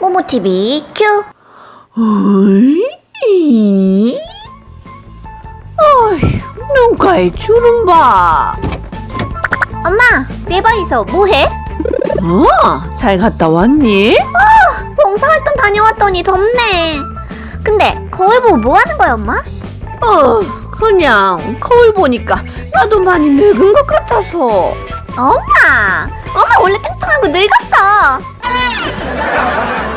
모모TV 큐 어이? 어이, 눈가에 주름 봐. 엄마 내 방에서 뭐해? 어, 잘 갔다 왔니? 봉사활동 다녀왔더니 덥네 근데 거울 보고 뭐 하는 거야 엄마? 어, 그냥 거울 보니까 나도 많이 늙은 것 같아서. 엄마! 엄마 원래 뚱뚱하고 늙었어.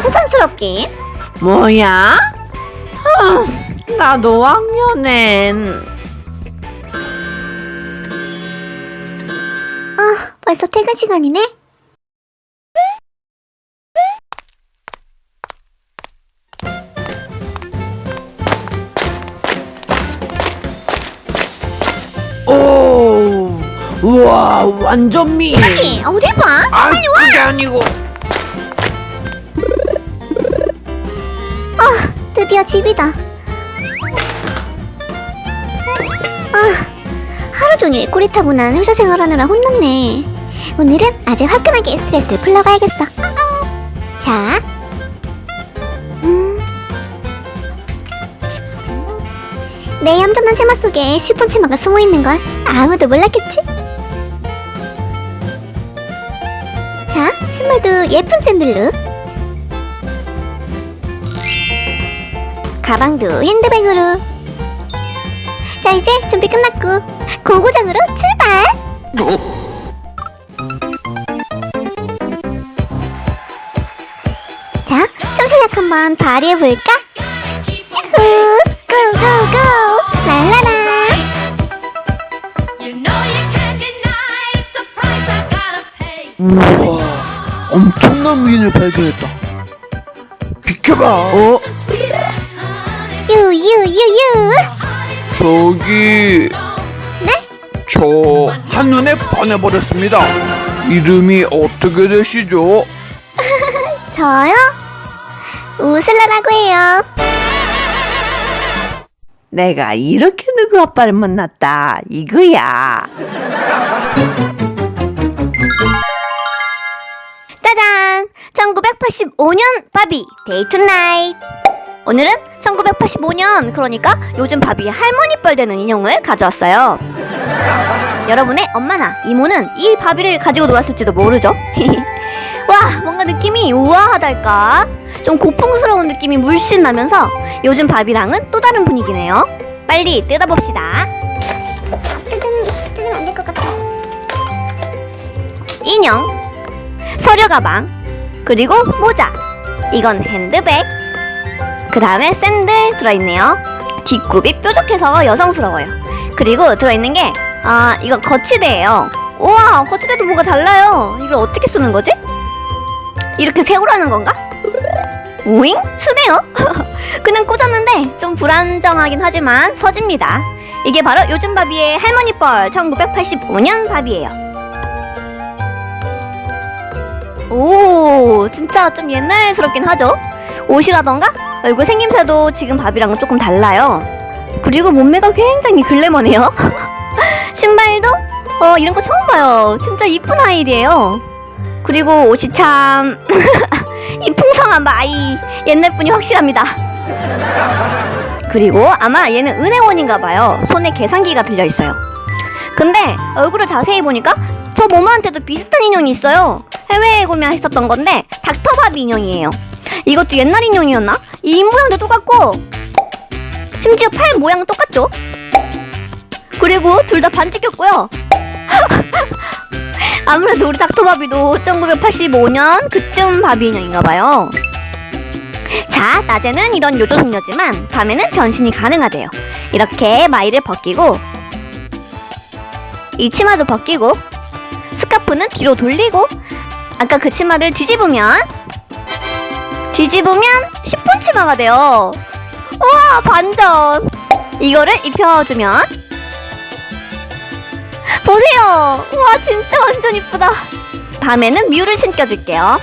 세상스럽게. 뭐야? 아, 나도 왕년엔. 아 벌써 퇴근 시간이네 와, 완전 미. 이 어딜 봐? 아, 그게 아니고. 드디어 집이다. 아, 하루 종일 꼬리타분한 회사 생활하느라 혼났네. 오늘은 아주 화끈하게 스트레스를 풀러가야겠어. 자, 음. 내 얌전한 치마 속에 쉬폰 치마가 숨어 있는 걸 아무도 몰랐겠지? 신발도 예쁜 샌들로. 가방도 핸드백으로. 자, 이제 준비 끝났고 고고장으로 출발. 자, 좀 실력 한번 발휘해 볼까? 야호! 고고고! 랄라라! You know you can't deny it's a price I gotta pay. 우와 엄청난 미인을 발견했다 비켜봐 어? 유유유유! 저기 네? 저 한눈에 반해버렸습니다 이름이 어떻게 되시죠? 저요? 우슬라라고 해요. 내가 이렇게 누구 아빠를 만났다. 이거야. 1985년 바비 데이 투 나잇! 오늘은 1985년 그러니까 요즘 바비의 할머니 뻘 되는 인형을 가져왔어요. 여러분의 엄마나 이모는 이 바비를 가지고 놀았을지도 모르죠? 와 뭔가 느낌이 우아하달까? 좀 고풍스러운 느낌이 물씬 나면서 요즘 바비랑은 또 다른 분위기네요. 빨리 뜯어봅시다. 뜯으면, 뜯으면 안될 것 같아. 인형 서류 가방, 그리고 모자. 이건 핸드백. 그 다음에 샌들 들어있네요. 뒷굽이 뾰족해서 여성스러워요. 그리고 들어있는 게, 아, 이건 거치대예요. 우와, 거치대도 뭐가 달라요. 이걸 어떻게 쓰는 거지? 이렇게 세우라는 건가? 오잉? 쓰네요. 그냥 꽂았는데 좀 불안정하긴 하지만 서집니다. 이게 바로 요즘 바비의 할머니 뻘 1985년 바비예요. 오, 진짜 좀 옛날스럽긴 하죠? 옷이라던가 얼굴 생김새도 지금 바비랑은 조금 달라요. 그리고 몸매가 굉장히 글래머네요. 신발도 어 이런 거 처음 봐요. 진짜 이쁜 아이들이에요. 그리고 옷이 참 이 풍성한 마이 옛날 분이 확실합니다. 그리고 아마 얘는 은행원인가 봐요. 손에 계산기가 들려 있어요. 근데 얼굴을 자세히 보니까 저 모모한테도 비슷한 인형이 있어요. 해외에 구매했었던 건데 닥터바비 인형이에요. 이것도 옛날 인형이었나? 이 모양도 똑같고 심지어 팔 모양 똑같죠? 그리고 둘 다 반지 꼈고요. 아무래도 우리 닥터바비도 1985년 그쯤 바비 인형인가 봐요. 자, 낮에는 이런 요조 숙녀지만 밤에는 변신이 가능하대요. 이렇게 마이를 벗기고 이 치마도 벗기고 스카프는 뒤로 돌리고 아까 그 치마를 뒤집으면 뒤집으면 시폰 치마가 돼요. 우와 반전. 이거를 입혀주면 보세요. 우와 진짜 완전 이쁘다. 밤에는 뮤를 신겨줄게요.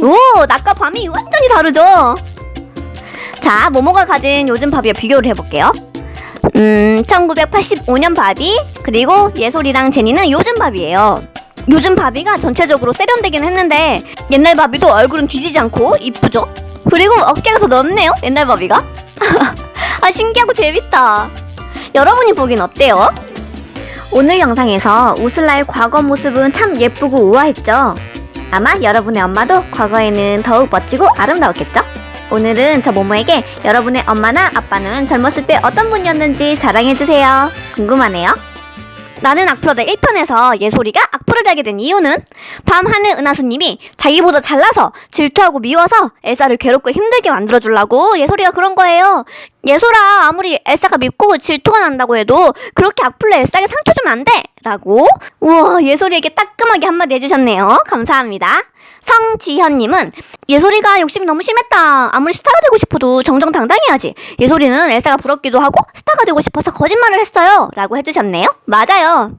오, 낮과 밤이 완전히 다르죠? 자, 모모가 가진 요즘 바비와 비교를 해볼게요. 음, 1985년 바비 그리고 예솔이랑 제니는 요즘 바비예요. 요즘 바비가 전체적으로 세련되긴 했는데 옛날 바비도 얼굴은 뒤지지 않고 이쁘죠? 그리고 어깨가 더 넓네요. 옛날 바비가. 아 신기하고 재밌다. 여러분이 보긴 어때요? 오늘 영상에서 우슬라의 과거 모습은 참 예쁘고 우아했죠? 아마 여러분의 엄마도 과거에는 더욱 멋지고 아름다웠겠죠? 오늘은 저 모모에게 여러분의 엄마나 아빠는 젊었을 때 어떤 분이었는지 자랑해주세요. 궁금하네요. 나는 악플러들 1편에서 예솔이가 악플을 달게 된 이유는 밤 하늘 은하수님이 자기보다 잘나서 질투하고 미워서 엘사를 괴롭고 힘들게 만들어주려고 예솔이가 그런 거예요. 예솔아 아무리 엘사가 밉고 질투가 난다고 해도 그렇게 악플로 엘사에게 상처 주면 안 돼! 라고 우와 예솔이에게 따끔하게 한마디 해주셨네요. 감사합니다. 성지현님은 예솔이가 욕심이 너무 심했다. 아무리 스타가 되고 싶어도 정정당당해야지. 예솔이는 엘사가 부럽기도 하고 스타가 되고 싶어서 거짓말을 했어요. 라고 해주셨네요. 맞아요.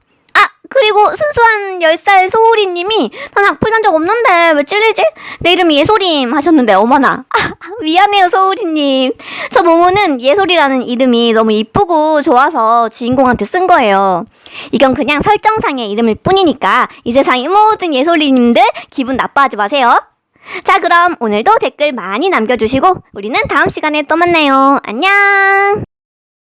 아 그리고 순수한 10살 소울이님이 난 악플 단 적 없는데 왜 찔리지? 내 이름이 예솔임 하셨는데 어머나. 아, 미안해요 소울이님. 저 모모는 예솔이라는 이름이 너무 이쁘고 좋아서 주인공한테 쓴 거예요. 이건 그냥 설정상의 이름일 뿐이니까 이 세상의 모든 예솔이님들 기분 나빠하지 마세요. 자 그럼 오늘도 댓글 많이 남겨주시고 우리는 다음 시간에 또 만나요. 안녕